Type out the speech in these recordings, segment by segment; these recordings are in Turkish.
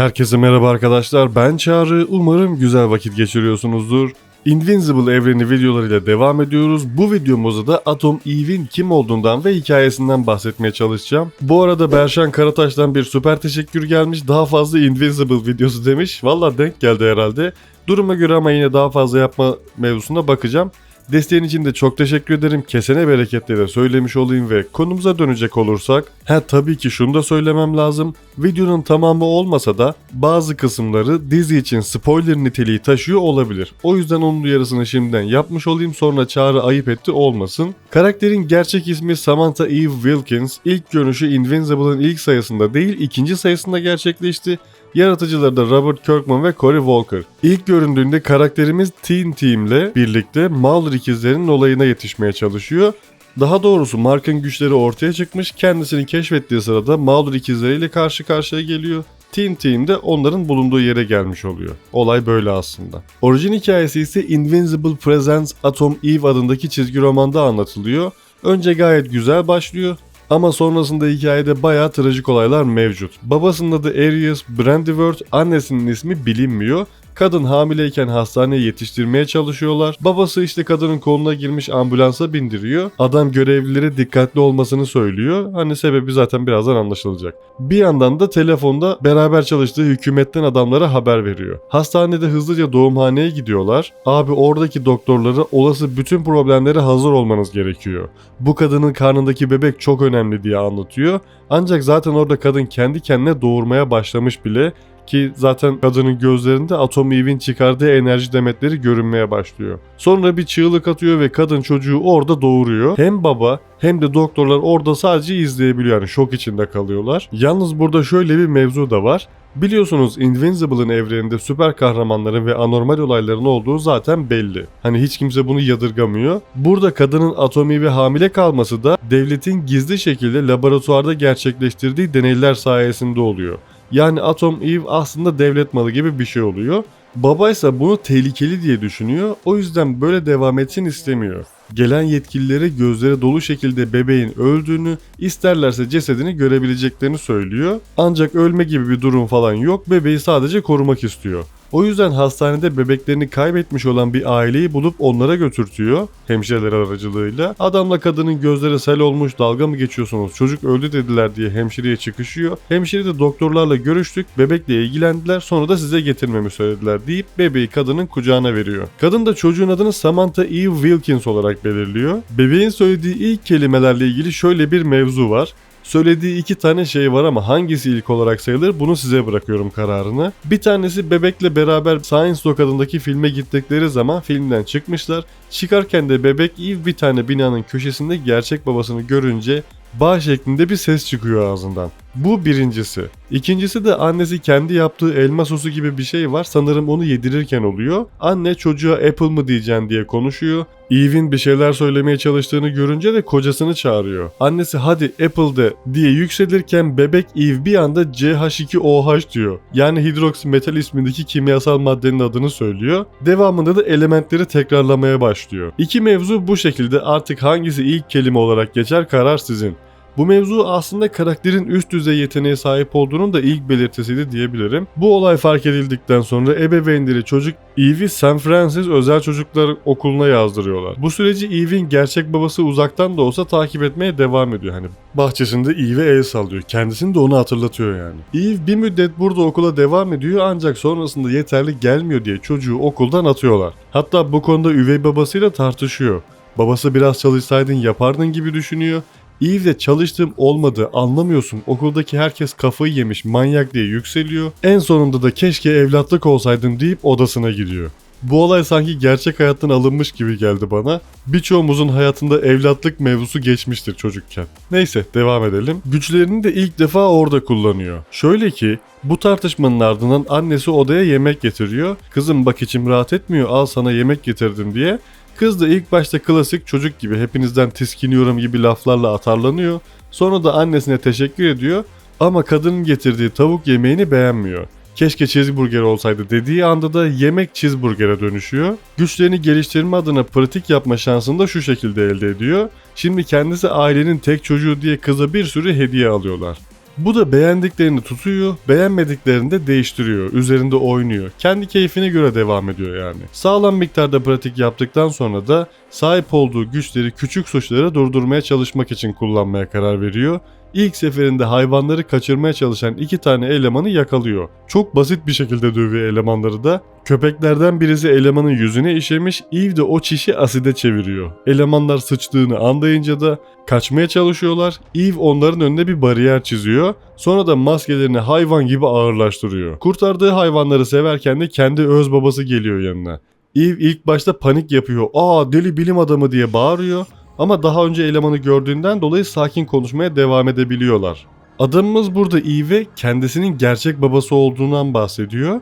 Herkese merhaba arkadaşlar. Ben Çağrı. Umarım güzel vakit geçiriyorsunuzdur. Invincible evreni videolarıyla devam ediyoruz. Bu videomuzda da Atom Eve'in kim olduğundan ve hikayesinden bahsetmeye çalışacağım. Bu arada Berşan Karataş'tan bir süper teşekkür gelmiş. Daha fazla Invincible videosu demiş. Valla denk geldi herhalde. Duruma göre ama yine daha fazla yapma mevzusuna bakacağım. Desteğin için de çok teşekkür ederim. Kesene bereketle de söylemiş olayım ve konumuza dönecek olursak. Ha tabii ki şunu da söylemem lazım. Videonun tamamı olmasa da bazı kısımları dizi için spoiler niteliği taşıyor olabilir. O yüzden onun uyarısını şimdiden yapmış olayım sonra çağrı ayıp etti olmasın. Karakterin gerçek ismi Samantha Eve Wilkins. İlk görünüşü Invincible'ın ilk sayısında değil ikinci sayısında gerçekleşti. Yaratıcıları da Robert Kirkman ve Cory Walker. İlk göründüğünde karakterimiz Teen Team ile birlikte Mauler ikizlerinin olayına yetişmeye çalışıyor. Daha doğrusu Mark'ın güçleri ortaya çıkmış, kendisini keşfettiği sırada Mauler ikizleriyle karşı karşıya geliyor. Teen Team de onların bulunduğu yere gelmiş oluyor. Olay böyle aslında. Orijin hikayesi ise Invincible Presents Atom Eve adındaki çizgi romanda anlatılıyor. Önce gayet güzel başlıyor. Ama sonrasında hikayede bayağı trajik olaylar mevcut. Babasının adı Arius Brandyworth, annesinin ismi bilinmiyor. Kadın hamileyken hastaneye yetiştirmeye çalışıyorlar. Babası işte kadının koluna girmiş ambulansa bindiriyor. Adam görevlilere dikkatli olmasını söylüyor. Hani sebebi zaten birazdan anlaşılacak. Bir yandan da telefonda beraber çalıştığı hükümetten adamlara haber veriyor. Hastanede hızlıca doğumhaneye gidiyorlar. Abi oradaki doktorlara olası bütün problemlere hazır olmanız gerekiyor. Bu kadının karnındaki bebek çok önemli diye anlatıyor. Ancak zaten orada kadın kendi kendine doğurmaya başlamış bile ki zaten kadının gözlerinde Atom Eve'in çıkardığı enerji demetleri görünmeye başlıyor. Sonra bir çığlık atıyor ve kadın çocuğu orada doğuruyor. Hem baba hem de doktorlar orada sadece izleyebiliyor yani şok içinde kalıyorlar. Yalnız burada şöyle bir mevzu da var. Biliyorsunuz Invincible'ın evreninde süper kahramanların ve anormal olayların olduğu zaten belli. Hani hiç kimse bunu yadırgamıyor. Burada kadının atomi ve hamile kalması da devletin gizli şekilde laboratuvarda gerçekleştirdiği deneyler sayesinde oluyor. Yani Atom Eve aslında devlet malı gibi bir şey oluyor. Baba ise bunu tehlikeli diye düşünüyor. O yüzden böyle devam etsin istemiyor. Gelen yetkililere gözleri dolu şekilde bebeğin öldüğünü, isterlerse cesedini görebileceklerini söylüyor. Ancak ölme gibi bir durum falan yok, bebeği sadece korumak istiyor. O yüzden hastanede bebeklerini kaybetmiş olan bir aileyi bulup onlara götürtüyor hemşireler aracılığıyla. Adamla kadının gözleri sel olmuş dalga mı geçiyorsunuz çocuk öldü dediler diye hemşireye çıkışıyor. Hemşire de doktorlarla görüştük bebekle ilgilendiler sonra da size getirmemi söylediler deyip bebeği kadının kucağına veriyor. Kadın da çocuğun adını Samantha Eve Wilkins olarak belirliyor. Bebeğin söylediği ilk kelimelerle ilgili şöyle bir mevzu var. Söylediği iki tane şey var ama hangisi ilk olarak sayılır bunu size bırakıyorum kararını. Bir tanesi bebekle beraber Science Dog adındaki filme gittikleri zaman filmden çıkmışlar. Çıkarken de bebek Eve bir tane binanın köşesinde gerçek babasını görünce bağ şeklinde bir ses çıkıyor ağzından. Bu birincisi. İkincisi de annesi kendi yaptığı elma sosu gibi bir şey var. Sanırım onu yedirirken oluyor. Anne çocuğa apple mı diyeceksin diye konuşuyor. Eve'in bir şeyler söylemeye çalıştığını görünce de kocasını çağırıyor. Annesi hadi apple de diye yükselirken bebek Eve bir anda CH2OH diyor. Yani hidroksimetal ismindeki kimyasal maddenin adını söylüyor. Devamında da elementleri tekrarlamaya başlıyor. İki mevzu bu şekilde artık hangisi ilk kelime olarak geçer karar sizin. Bu mevzu aslında karakterin üst düzey yeteneğe sahip olduğunun da ilk belirtisiydi diyebilirim. Bu olay fark edildikten sonra ebeveynleri çocuk Eve'i San Francis Özel Çocuklar Okulu'na yazdırıyorlar. Bu süreci Eve'in gerçek babası uzaktan da olsa takip etmeye devam ediyor. Hani bahçesinde Eve'e el sallıyor. Kendisini de onu hatırlatıyor yani. Eve bir müddet burada okula devam ediyor ancak sonrasında yeterli gelmiyor diye çocuğu okuldan atıyorlar. Hatta bu konuda üvey babasıyla tartışıyor. Babası biraz çalışsaydın yapardın gibi düşünüyor. Eve de çalıştığım olmadı anlamıyorsun okuldaki herkes kafayı yemiş manyak diye yükseliyor. En sonunda da keşke evlatlık olsaydım deyip odasına gidiyor. Bu olay sanki gerçek hayattan alınmış gibi geldi bana. Birçoğumuzun hayatında evlatlık mevzusu geçmiştir çocukken. Neyse devam edelim. Güçlerini de ilk defa orada kullanıyor. Şöyle ki bu tartışmanın ardından annesi odaya yemek getiriyor. Kızım bak içim rahat etmiyor al sana yemek getirdim diye. Kız da ilk başta klasik çocuk gibi hepinizden tiskiniyorum gibi laflarla atarlanıyor. Sonra da annesine teşekkür ediyor ama kadının getirdiği tavuk yemeğini beğenmiyor. Keşke cheeseburger olsaydı dediği anda da yemek cheeseburger'e dönüşüyor. Güçlerini geliştirme adına pratik yapma şansını da şu şekilde elde ediyor. Şimdi kendisi ailenin tek çocuğu diye kıza bir sürü hediye alıyorlar. Bu da beğendiklerini tutuyor, beğenmediklerini de değiştiriyor, üzerinde oynuyor. Kendi keyfine göre devam ediyor yani. Sağlam miktarda pratik yaptıktan sonra da sahip olduğu güçleri küçük suçları durdurmaya çalışmak için kullanmaya karar veriyor. İlk seferinde hayvanları kaçırmaya çalışan iki tane elemanı yakalıyor. Çok basit bir şekilde dövüyor elemanları da. Köpeklerden birisi elemanın yüzüne işemiş, Eve de o çişi aside çeviriyor. Elemanlar sıçtığını anlayınca da kaçmaya çalışıyorlar. Eve onların önüne bir bariyer çiziyor. Sonra da maskelerini hayvan gibi ağırlaştırıyor. Kurtardığı hayvanları severken de kendi öz babası geliyor yanına. Eve ilk başta panik yapıyor. Aa deli bilim adamı diye bağırıyor. Ama daha önce elemanı gördüğünden dolayı sakin konuşmaya devam edebiliyorlar. Adamımız burada Eve'e kendisinin gerçek babası olduğundan bahsediyor.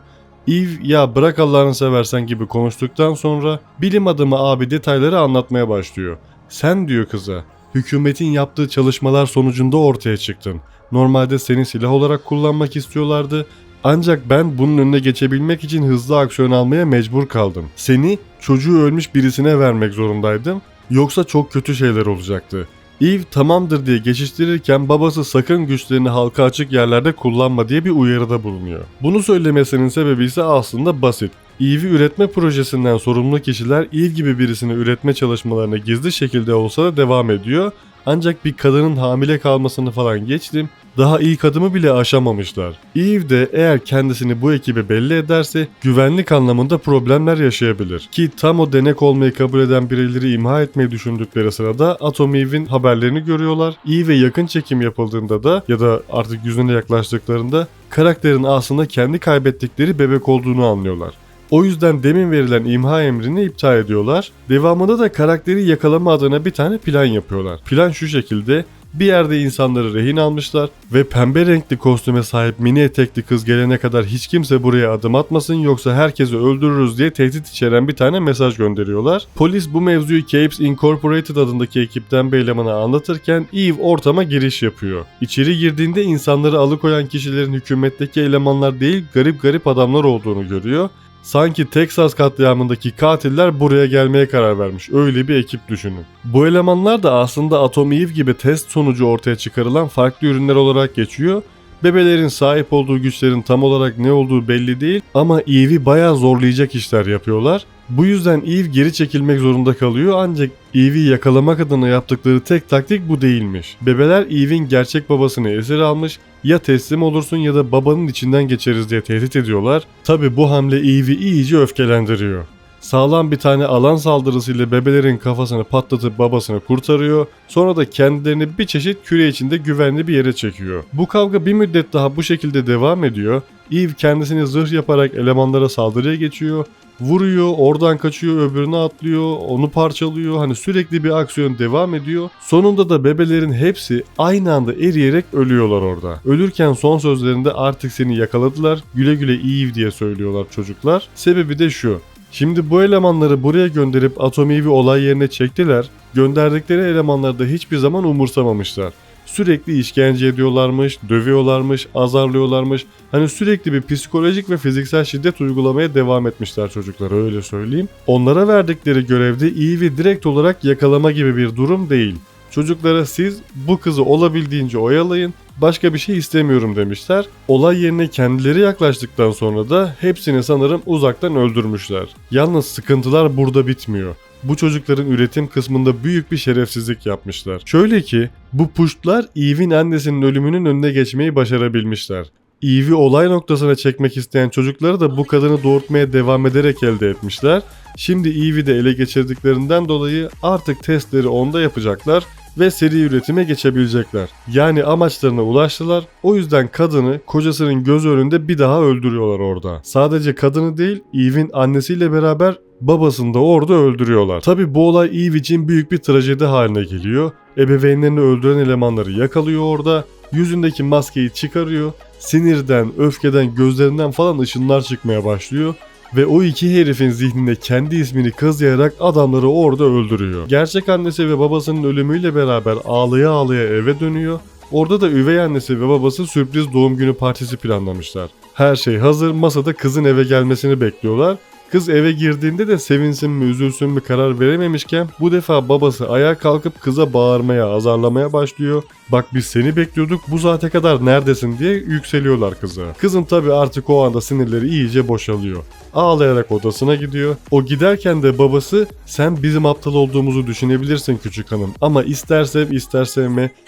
Eve ya bırak Allah'ını seversen gibi konuştuktan sonra bilim adamı abi detayları anlatmaya başlıyor. Sen diyor kıza hükümetin yaptığı çalışmalar sonucunda ortaya çıktın. Normalde seni silah olarak kullanmak istiyorlardı ancak ben bunun önüne geçebilmek için hızlı aksiyon almaya mecbur kaldım. Seni çocuğu ölmüş birisine vermek zorundaydım. Yoksa çok kötü şeyler olacaktı. Eve tamamdır diye geçiştirirken babası sakın güçlerini halka açık yerlerde kullanma diye bir uyarıda bulunuyor. Bunu söylemesinin sebebi ise aslında basit. Eve'i üretme projesinden sorumlu kişiler Eve gibi birisini üretme çalışmalarına gizli şekilde olsa da devam ediyor. Ancak bir kadının hamile kalmasını falan geçtim. Daha ilk adımı bile aşamamışlar. Eve de eğer kendisini bu ekibe belli ederse güvenlik anlamında problemler yaşayabilir. Ki tam o denek olmayı kabul eden birileri imha etmeyi düşündükleri sırada Atom Eve'in haberlerini görüyorlar. Eve yakın çekim yapıldığında da ya da artık yüzüne yaklaştıklarında karakterin aslında kendi kaybettikleri bebek olduğunu anlıyorlar. O yüzden demin verilen imha emrini iptal ediyorlar. Devamında da karakteri yakalama adına bir tane plan yapıyorlar. Plan şu şekilde bir yerde insanları rehin almışlar ve pembe renkli kostüme sahip mini etekli kız gelene kadar hiç kimse buraya adım atmasın yoksa herkesi öldürürüz diye tehdit içeren bir tane mesaj gönderiyorlar. Polis bu mevzuyu Capes Incorporated adındaki ekipten bir elemana anlatırken Eve ortama giriş yapıyor. İçeri girdiğinde insanları alıkoyan kişilerin hükümetteki elemanlar değil garip garip adamlar olduğunu görüyor Sanki Texas katliamındaki katiller buraya gelmeye karar vermiş. Öyle bir ekip düşünün. Bu elemanlar da aslında Atom Eve gibi test sonucu ortaya çıkarılan farklı ürünler olarak geçiyor. Bebelerin sahip olduğu güçlerin tam olarak ne olduğu belli değil ama Eve'i bayağı zorlayacak işler yapıyorlar. Bu yüzden Eve geri çekilmek zorunda kalıyor ancak Eve'i yakalamak adına yaptıkları tek taktik bu değilmiş. Bebeler Eve'in gerçek babasını esir almış ya teslim olursun ya da babanın içinden geçeriz diye tehdit ediyorlar. Tabi bu hamle Eve'i iyice öfkelendiriyor. Sağlam bir tane alan saldırısıyla bebelerin kafasını patlatıp babasını kurtarıyor. Sonra da kendilerini bir çeşit küre içinde güvenli bir yere çekiyor. Bu kavga bir müddet daha bu şekilde devam ediyor. Eve kendisini zırh yaparak elemanlara saldırıya geçiyor. Vuruyor, oradan kaçıyor, öbürüne atlıyor, onu parçalıyor. Hani sürekli bir aksiyon devam ediyor. Sonunda da bebelerin hepsi aynı anda eriyerek ölüyorlar orada. Ölürken son sözlerinde artık seni yakaladılar, güle güle Eve diye söylüyorlar çocuklar. Sebebi de şu. Şimdi bu elemanları buraya gönderip Atomivi olay yerine çektiler. Gönderdikleri elemanları da hiçbir zaman umursamamışlar. Sürekli işkence ediyorlarmış, dövüyorlarmış, azarlıyorlarmış. Hani sürekli bir psikolojik ve fiziksel şiddet uygulamaya devam etmişler çocuklara öyle söyleyeyim. Onlara verdikleri görevde iyi ve direkt olarak yakalama gibi bir durum değil. Çocuklara siz bu kızı olabildiğince oyalayın, başka bir şey istemiyorum demişler. Olay yerine kendileri yaklaştıktan sonra da hepsini sanırım uzaktan öldürmüşler. Yalnız sıkıntılar burada bitmiyor bu çocukların üretim kısmında büyük bir şerefsizlik yapmışlar. Şöyle ki bu puştlar Eve'in annesinin ölümünün önüne geçmeyi başarabilmişler. Eve'i olay noktasına çekmek isteyen çocukları da bu kadını doğurtmaya devam ederek elde etmişler. Şimdi Eve'i de ele geçirdiklerinden dolayı artık testleri onda yapacaklar ve seri üretime geçebilecekler. Yani amaçlarına ulaştılar. O yüzden kadını kocasının göz önünde bir daha öldürüyorlar orada. Sadece kadını değil Eve'in annesiyle beraber babasını da orada öldürüyorlar. Tabi bu olay Eve için büyük bir trajedi haline geliyor. Ebeveynlerini öldüren elemanları yakalıyor orada. Yüzündeki maskeyi çıkarıyor. Sinirden, öfkeden, gözlerinden falan ışınlar çıkmaya başlıyor ve o iki herifin zihninde kendi ismini kazıyarak adamları orada öldürüyor. Gerçek annesi ve babasının ölümüyle beraber ağlaya ağlaya eve dönüyor. Orada da üvey annesi ve babası sürpriz doğum günü partisi planlamışlar. Her şey hazır masada kızın eve gelmesini bekliyorlar. Kız eve girdiğinde de sevinsin mi üzülsün mü karar verememişken bu defa babası ayağa kalkıp kıza bağırmaya, azarlamaya başlıyor. Bak biz seni bekliyorduk bu saate kadar neredesin diye yükseliyorlar kıza. Kızın tabi artık o anda sinirleri iyice boşalıyor. Ağlayarak odasına gidiyor. O giderken de babası sen bizim aptal olduğumuzu düşünebilirsin küçük hanım ama ister sev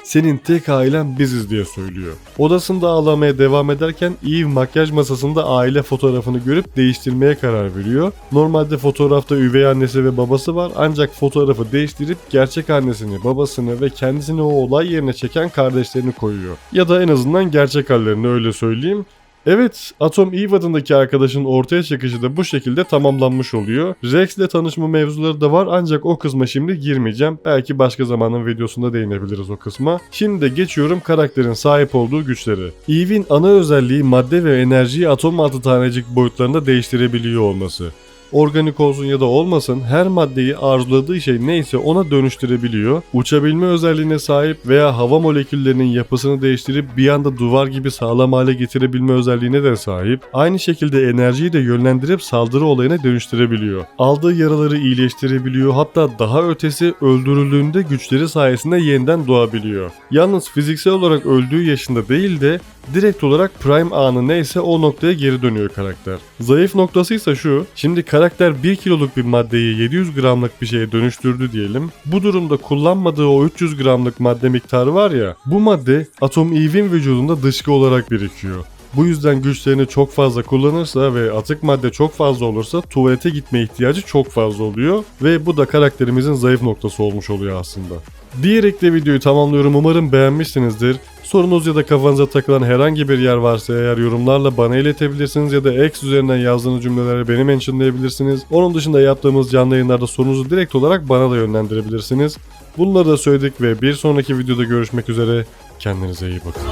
senin tek ailen biziz diye söylüyor. Odasında ağlamaya devam ederken Eve makyaj masasında aile fotoğrafını görüp değiştirmeye karar veriyor. Normalde fotoğrafta üvey annesi ve babası var ancak fotoğrafı değiştirip gerçek annesini, babasını ve kendisini o olay yerine çeken kardeşlerini koyuyor. Ya da en azından gerçek hallerini öyle söyleyeyim. Evet, Atom Eve adındaki arkadaşın ortaya çıkışı da bu şekilde tamamlanmış oluyor. Rex ile tanışma mevzuları da var ancak o kısma şimdi girmeyeceğim. Belki başka zamanın videosunda değinebiliriz o kısma. Şimdi de geçiyorum karakterin sahip olduğu güçleri. Eve'in ana özelliği madde ve enerjiyi atom altı tanecik boyutlarında değiştirebiliyor olması organik olsun ya da olmasın her maddeyi arzuladığı şey neyse ona dönüştürebiliyor. Uçabilme özelliğine sahip veya hava moleküllerinin yapısını değiştirip bir anda duvar gibi sağlam hale getirebilme özelliğine de sahip. Aynı şekilde enerjiyi de yönlendirip saldırı olayına dönüştürebiliyor. Aldığı yaraları iyileştirebiliyor hatta daha ötesi öldürüldüğünde güçleri sayesinde yeniden doğabiliyor. Yalnız fiziksel olarak öldüğü yaşında değil de direkt olarak prime anı neyse o noktaya geri dönüyor karakter. Zayıf noktası ise şu. Şimdi karakter 1 kiloluk bir maddeyi 700 gramlık bir şeye dönüştürdü diyelim. Bu durumda kullanmadığı o 300 gramlık madde miktarı var ya. Bu madde Atom Eve'in vücudunda dışkı olarak birikiyor. Bu yüzden güçlerini çok fazla kullanırsa ve atık madde çok fazla olursa tuvalete gitme ihtiyacı çok fazla oluyor ve bu da karakterimizin zayıf noktası olmuş oluyor aslında. Diyerek de videoyu tamamlıyorum. Umarım beğenmişsinizdir. Sorunuz ya da kafanıza takılan herhangi bir yer varsa eğer yorumlarla bana iletebilirsiniz ya da X üzerinden yazdığınız cümlelere beni mentionlayabilirsiniz. Onun dışında yaptığımız canlı yayınlarda sorunuzu direkt olarak bana da yönlendirebilirsiniz. Bunları da söyledik ve bir sonraki videoda görüşmek üzere. Kendinize iyi bakın.